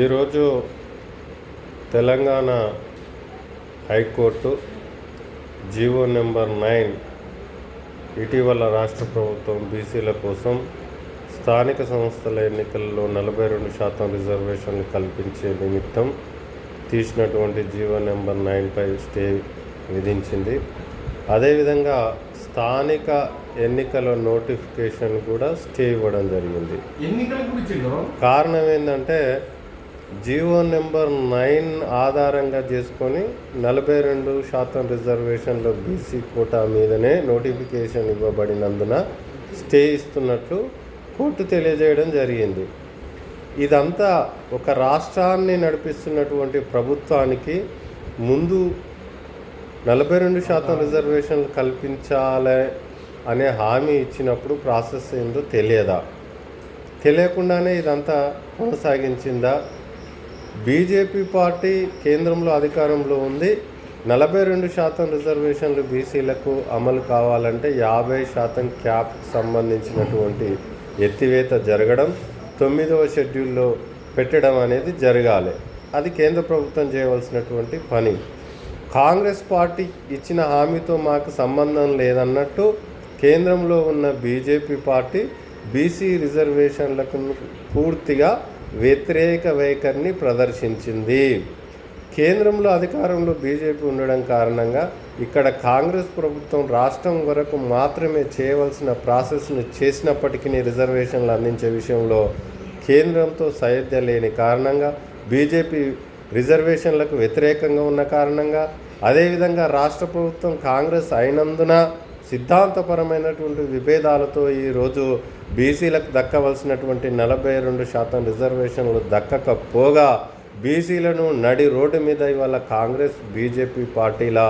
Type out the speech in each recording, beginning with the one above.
ఈరోజు Telangana high court GO number nine ఇటీవల రాష్ట్ర ప్రభుత్వం బీసీల కోసం స్థానిక సంస్థల ఎన్నికల్లో నలభై రెండు శాతం రిజర్వేషన్లు కల్పించే నిమిత్తం తీసినటువంటి జీవో నెంబర్ నైన్పై స్టే విధించింది. అదేవిధంగా స్థానిక ఎన్నికల నోటిఫికేషన్ కూడా స్టే ఇవ్వడం జరిగింది. కారణం ఏంటంటే జీవో నెంబర్ నైన్ ఆధారంగా చేసుకొని నలభై రెండు శాతం రిజర్వేషన్లో బీసీ కోటా మీదనే నోటిఫికేషన్ ఇవ్వబడినందున స్టే ఇస్తున్నట్లు కోర్టు తెలియజేయడం జరిగింది. ఇదంతా ఒక రాష్ట్రాన్ని నడిపిస్తున్నటువంటి ప్రభుత్వానికి ముందు నలభై రెండు శాతం రిజర్వేషన్లు కల్పించాలి అనే హామీ ఇచ్చినప్పుడు ప్రాసెస్ ఏందో తెలియదా? తెలియకుండానే ఇదంతా కొనసాగించిందా? బీజేపీ పార్టీ కేంద్రంలో అధికారంలో ఉంది. నలభై రెండు శాతం రిజర్వేషన్లు బీసీలకు అమలు కావాలంటే యాభై శాతం క్యాప్ సంబంధించినటువంటి ఎత్తివేత జరగడం తొమ్మిదవ షెడ్యూల్లో పెట్టడం అనేది జరగాలి. అది కేంద్ర ప్రభుత్వం చేయవలసినటువంటి పని. కాంగ్రెస్ పార్టీ ఇచ్చిన హామీతో మాకు సంబంధం లేదన్నట్టు కేంద్రంలో ఉన్న బీజేపీ పార్టీ బీసీ రిజర్వేషన్లకు పూర్తిగా వ్యతిరేక వైఖరిని ప్రదర్శించింది. కేంద్రంలో అధికారంలో బీజేపీ ఉండడం కారణంగా ఇక్కడ కాంగ్రెస్ ప్రభుత్వం రాష్ట్రం వరకు మాత్రమే చేయవలసిన ప్రాసెస్ను చేసినప్పటికీ రిజర్వేషన్లు అందించే విషయంలో కేంద్రంతో సయోధ్య లేని కారణంగా బీజేపీ రిజర్వేషన్లకు వ్యతిరేకంగా ఉన్న కారణంగా అదేవిధంగా రాష్ట్ర ప్రభుత్వం కాంగ్రెస్ అయినందున సిద్ధాంతపరమైనటువంటి విభేదాలతో ఈరోజు బీసీలకు దక్కవలసినటువంటి నలభై రెండు శాతం రిజర్వేషన్లు దక్కకపోగా బీసీలను నడి రోడ్డు మీద ఇవాళ కాంగ్రెస్ బీజేపీ పార్టీల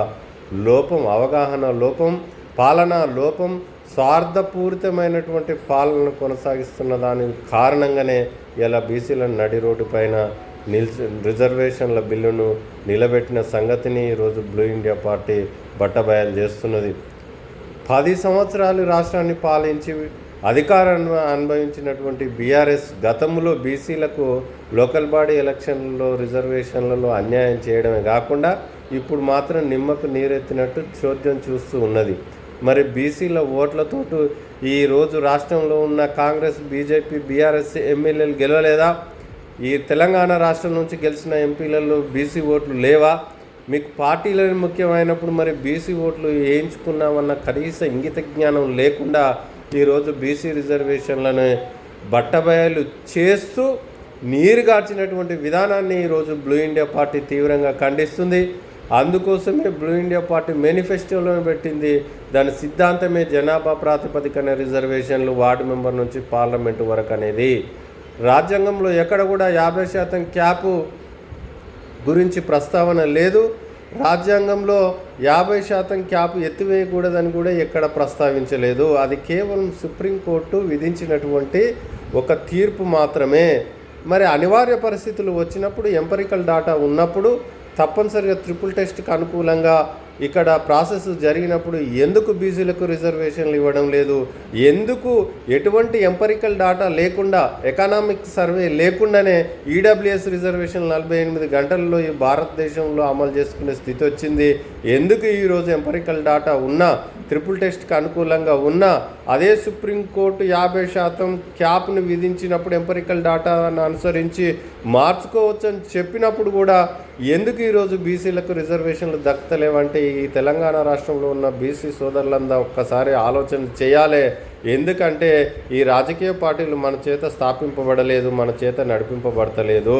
లోపం అవగాహన లోపం పాలనా లోపం స్వార్థపూరితమైనటువంటి పాలన కొనసాగిస్తున్న దాని కారణంగానే ఇలా బీసీలను నడి రోడ్డు పైన నిల్చ రిజర్వేషన్ల బిల్లును నిలబెట్టిన సంగతిని ఈరోజు బ్లూ ఇండియా పార్టీ బట్టబయలు చేస్తున్నది. పది సంవత్సరాలు రాష్ట్రాన్ని పాలించి అధికారాన్ని అనుభవించినటువంటి బీఆర్ఎస్ గతంలో బీసీలకు లోకల్ బాడీ ఎలక్షన్లలో రిజర్వేషన్లలో అన్యాయం చేయడమే కాకుండా ఇప్పుడు మాత్రం నిమ్మకు నీరెత్తినట్టు చోద్యం చూస్తూ ఉన్నది. మరి బీసీల ఓట్లతోటి ఈరోజు రాష్ట్రంలో ఉన్న కాంగ్రెస్ బీజేపీ బీఆర్ఎస్ ఎమ్మెల్యేలు గెలవలేదా? ఈ తెలంగాణ రాష్ట్రం నుంచి గెలిచిన ఎంపీలలో బీసీ ఓట్లు లేవా? మీకు పార్టీలని ముఖ్యమైనప్పుడు మరి బీసీ ఓట్లు వేయించుకున్నామన్న కనీస ఇంగిత జ్ఞానం లేకుండా ఈరోజు బీసీ రిజర్వేషన్లను బట్టబయలు చేస్తూ నీరు గార్చినటువంటి విధానాన్ని ఈరోజు బ్లూ ఇండియా పార్టీ తీవ్రంగా ఖండిస్తుంది. అందుకోసమే బ్లూ ఇండియా పార్టీ మేనిఫెస్టోలో పెట్టింది. దాని సిద్ధాంతమే జనాభా ప్రాతిపదికన రిజర్వేషన్లు వార్డు మెంబర్ నుంచి పార్లమెంటు వరకు అనేది. రాజ్యాంగంలో ఎక్కడ కూడా యాభై శాతం క్యాపు గురించి ప్రస్తావన లేదు. రాజ్యాంగంలో యాభై శాతం క్యాప్ ఎత్తివేయకూడదని కూడా ఎక్కడ ప్రస్తావించలేదు. అది కేవలం సుప్రీంకోర్టు విధించినటువంటి ఒక తీర్పు మాత్రమే. మరి అనివార్య పరిస్థితులు వచ్చినప్పుడు ఎంపరికల్ డాటా ఉన్నప్పుడు తప్పనిసరిగా ట్రిపుల్ టెస్ట్కి అనుకూలంగా ఇక్కడ ప్రాసెస్ జరిగినప్పుడు ఎందుకు బీసీలకు రిజర్వేషన్లు ఇవ్వడం లేదు? ఎందుకు ఎటువంటి ఎంపరికల్ డాటా లేకుండా ఎకనామిక్ సర్వే లేకుండానే ఈడబ్ల్యూఎస్ రిజర్వేషన్ నలభై ఎనిమిది గంటల్లో ఈ భారతదేశంలో అమలు చేసుకునే స్థితి వచ్చింది? ఎందుకు ఈరోజు ఎంపరికల్ డాటా ఉన్నా ట్రిపుల్ టెస్ట్కి అనుకూలంగా ఉన్నా అదే సుప్రీంకోర్టు యాభై శాతం క్యాప్ను విధించినప్పుడు ఎంపరికల్ డాటాను అనుసరించి మార్చుకోవచ్చని చెప్పినప్పుడు కూడా ఎందుకు ఈరోజు బీసీలకు రిజర్వేషన్లు దక్కలేవంటే ఈ తెలంగాణ రాష్ట్రంలో ఉన్న బీసీ సోదరులందా ఒక్కసారి ఆలోచన చేయాలి. ఎందుకంటే ఈ రాజకీయ పార్టీలు మన చేత స్థాపింపబడలేదు మన చేత నడిపింపబడతలేదు.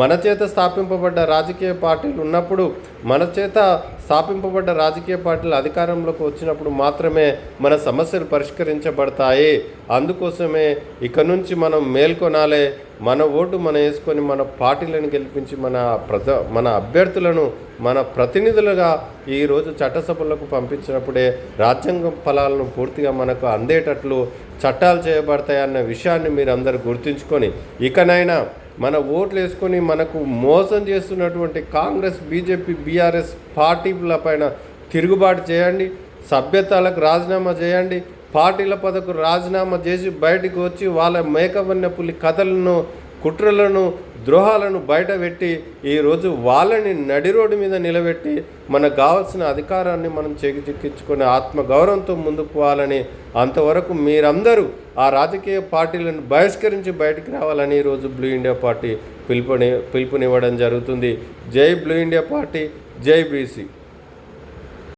మన చేత స్థాపింపబడ్డ రాజకీయ పార్టీలు ఉన్నప్పుడు మన చేత స్థాపింపబడ్డ రాజకీయ పార్టీలు అధికారంలోకి వచ్చినప్పుడు మాత్రమే మన సమస్యలు పరిష్కరించబడతాయి. అందుకోసమే ఇక నుంచి మనం మేల్కొనాలి మన ఓటు మనం వేసుకొని మన పార్టీలను గెలిపించి మన ప్రజ మన అభ్యర్థులను మన ప్రతినిధులుగా ఈరోజు చట్టసభలకు పంపించినప్పుడే రాజ్యాంగ ఫలాలను పూర్తిగా మనకు అందేటట్లు చట్టాలు చేయబడతాయన్న విషయాన్ని మీరు అందరు గుర్తుంచుకొని ఇకనైనా మన ఓట్లు వేసుకొని మనకు మోసం చేస్తున్నటువంటి కాంగ్రెస్ బీజేపీ బీఆర్ఎస్ పార్టీల పైన తిరుగుబాటు చేయండి సభ్యతలకు రాజీనామా చేయండి పార్టీల పదకు రాజీనామా చేసి బయటకు వచ్చి వాళ్ళ మేకవన్న పులి కథలను కుట్రలను ద్రోహాలను బయటపెట్టి ఈరోజు వాళ్ళని నడి రోడ్డు మీద నిలబెట్టి మనకు కావాల్సిన అధికారాన్ని మనం చేజిక్కించుకొని ఆత్మ గౌరవంతో ముందుకు పోవాలని అంతవరకు మీరందరూ ఆ రాజకీయ పార్టీలను బహిష్కరించి బయటికి రావాలని ఈరోజు బ్లూ ఇండియా పార్టీ పిలుపుని పిలుపునివ్వడం జరుగుతుంది. జై బ్లూ ఇండియా పార్టీ జై బీసీ.